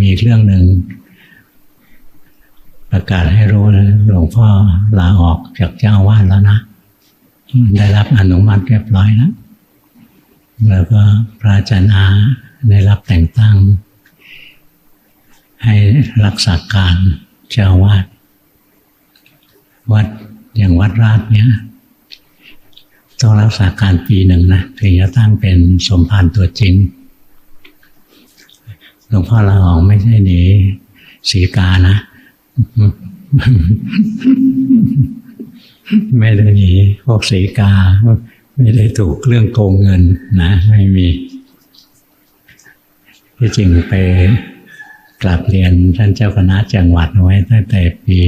มีเรื่องหนึ่งประกาศให้รู้หลวงพ่อลาออกจากเจ้าวาดแล้วนะ ได้รับอนุมัติเรียบร้อยแล้วแล้วก็พระอาจารย์อาได้รับแต่งตั้ง ให้รักษาการเจ้าวาดวัดอย่างวัดราชเนี้ยต้องรักษาการปีหนึ่งนะถึงจะตั้งเป็นสมภารตัวจริง หลวงพ่อลาออกไม่ใช่หนีสีกานะ ไม่ได้หนีพวกสีกา ไม่ได้ถูกเรื่องโกงเงินนะ ไม่มีที่จริงไปกลับเรียนท่านเจ้าคณะจังหวัดไว้ตั้งแต่ปี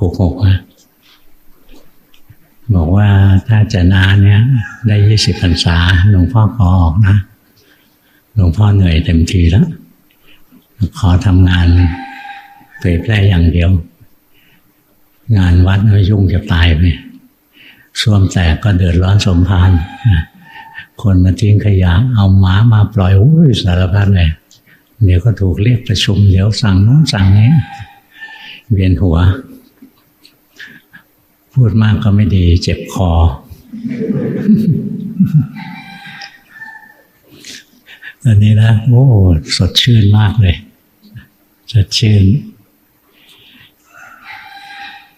หกหกนะบอกว่าถ้าจะนาเนี่ย ได้ยี่สิบพรรษาหลวงพ่อขอออกนะหลวงพ่อเหนื่อยเต็มทีแล้ว ขอทำงานเผยแพร่อย่างเดียว งานวัดไม่ยุ่งจะตายไปส่วมแตกก็เดือดร้อนสมภารคนมาทิ้งขยะเอาหมามาปล่อยอุ้ยสารพัดเลยเดี๋ยวก็ถูกเรียกประชุม เดี๋ยวสั่งโน้นสั่งนี้เวียนหัว พูดมากก็ไม่ดี เจ็บคอตอนนี้นะโอ้สดชื่นมากเลย สดชื่น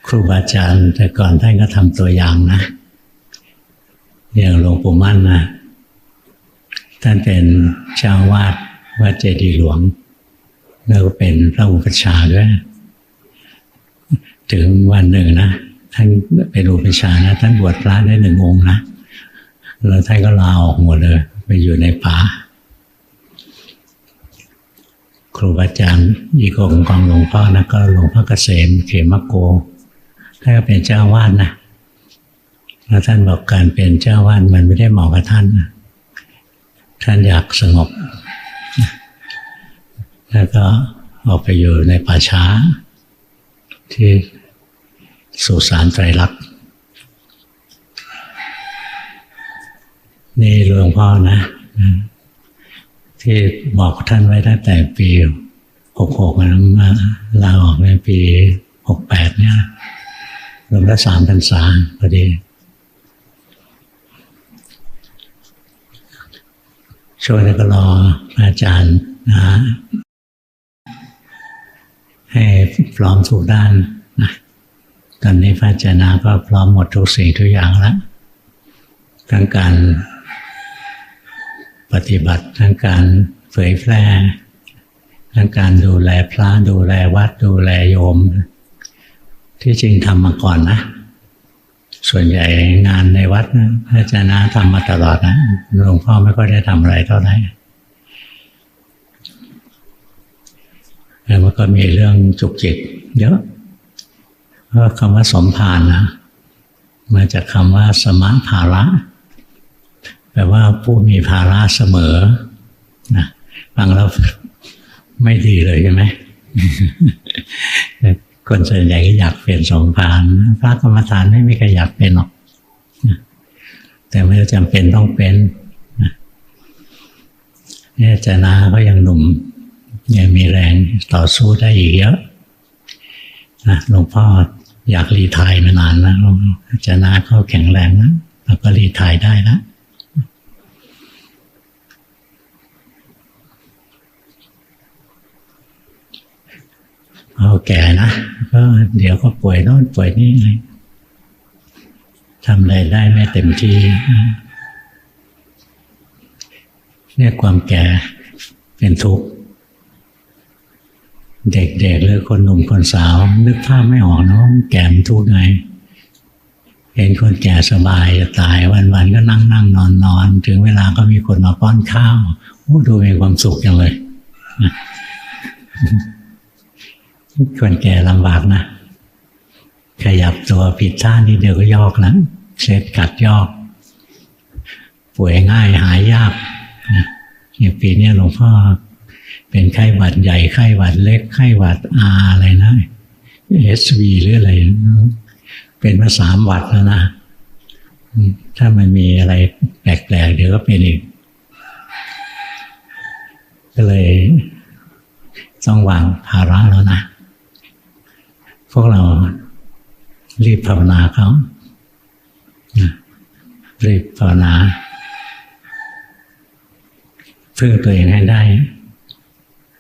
ครูบาอาจารย์แต่ก่อนท่านก็ทำตัวอย่างนะ อย่างหลวงปู่มั่นนะ ท่านเป็นเจ้าววาดวัดเจดีย์หลวง แล้วก็เป็นพระอุปชาด้วย ถึงวันหนึ่งนะท่านเป็นอุปชานะท่านบวชพระได้หนึ่งองค์นะแล้วท่านก็ลาออกหมดเลย ไปอยู่ในป่า ค รูบาอาจารย์อีกองค์ของหลวงพ่อนะก็หลวงพ่อเกษมเขมโกท่านก็เป็นเจ้าวาดนะแล้วท่านบอกการเป็นเจ้าวาดมันไม่ได้เหมาะกับท่านนะท่านอยากสงบ แล้วก็ออกไปอยู่ในป่าช้า ที่สุสานไตรลักษณ์นี่หลวงพ่อนะ ที่บอกท่านไว้ตั้งแต่ปีหกหกนะมาลาออกในปีหกแปดเนี่ยรวมแล้วสามพรรษาพอดี ช่วงนี้ก็รออาจารย์นะให้พร้อมทุกด้านนะตอนนี้พระอาจารย์นาก็พร้อมหมดทุกสิ่งทุกอย่างแล้วทั้งการ ปฏิบัติทั้งการเผยแพร่ทั้งการดูแลพระดูแลวัดดูแลโยม ที่จริงทำมาก่อนนะ ส่วนใหญ่งานในวัดนะพระอาจารย์นาทำมาตลอดนะหลวงพ่อไม่ค่อยได้ทำอะไรเท่าไหร่แล้วมันก็มีเรื่องจุกจิกเยอะเพราะคำว่าสมภารนะมาจากคำว่าสมภาระ แปลว่าผู้มีภาระเสมอนะฟังแล้วไม่ดีเลยใช่ไหมคนส่วนใหญ่ก็อยากเป็นสมภารพระกรรมฐานไม่มีใครอยากเป็นหรอกแต่ไม่จำเป็นต้องเป็นเนี่ยจานาก็ยังหนุ่ม ยังมีแรงต่อสู้ได้อีกเยอะนะหลวงพ่ออยากรีทายมานานแล้วจานาเขาแข็งแรงนะแล้วก็รีทายได้แล้วเอา แก่นะก็เดี๋ยวก็ป่วยโน่นป่วยนี่อะไรทำอะไรได้ไม่เต็มที่เนี่ยความแก่เป็นทุกข์เด็กๆหรือคนหนุ่มคนสาว นึกภาพไม่ออกเนาะแก่มันทุกข์ไง เห็นคนแก่สบายจะตายวันๆก็นั่งนั่งนอนนอนถึงเวลาก็มีคนมาป้อนข้าวโอ้ดูมีความสุขจังเลย คนแก่ลำบากนะ ขยับตัวผิดท่านิดเดียวก็ยอกนะเช็ดกัดยอก ป่วยง่ายหายยากนะอย่างปีนี้หลวงพ่อเป็นไข้หวัดใหญ่ไข้หวัดเล็กไข้หวัดอาอะไรนะเอสวีหรืออะไร เป็นมาสามหวัดแล้วนะ ถ้ามันมีอะไรแปลกๆเดี๋ยวก็เป็นอีก ก็เลยต้องวางภาระแล้วนะ พวกเรารีบภาวนาเขารีบภาวนาพึ่งตัวเองให้ได้